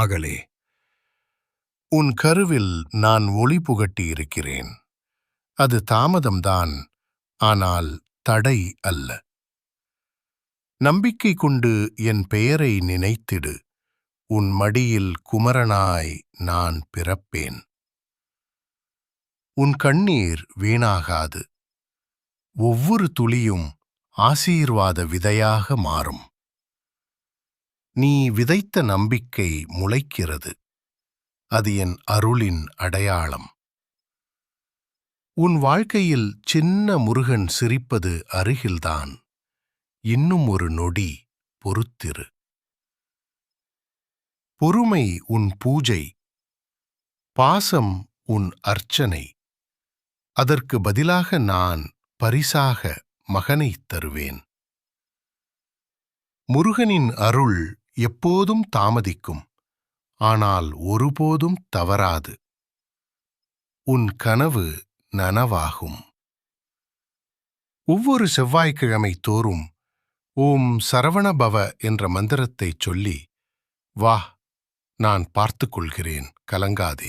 மகளே உன் கருவில் நான் ஒளி புகட்டி இருக்கிறேன். அது தாமதம்தான் ஆனால் தடை அல்ல. நம்பிக்கை கொண்டு என் பெயரை நினைத்திடு உன் மடியில் குமரனாய் நான் பிறப்பேன். உன் கண்ணீர் வீணாகாது ஒவ்வொரு துளியும் ஆசீர்வாத விதையாக மாறும். நீ விதைத்த நம்பிக்கை முளைக்கிறது. அது என் அருளின் அடையாளம். உன் வாழ்க்கையில் சின்ன முருகன் சிரிப்பது அருகில்தான். இன்னும் ஒரு நொடி பொறுத்திரு. பொறுமை உன் பூஜை. பாசம் உன் அர்ச்சனை. அதற்கு பதிலாக நான் பரிசாக மகனைத் தருவேன். முருகனின் அருள் எப்போதும் தாமதிக்கும் ஆனால் ஒருபோதும் தவறாது. உன் கனவு நனவாகும். ஒவ்வொரு செவ்வாய்க்கிழமை தோறும் ஓம் சரவணபவ என்ற மந்திரத்தைச் சொல்லி வா நான் பார்த்துக் கொள்கிறேன் கலங்காதே.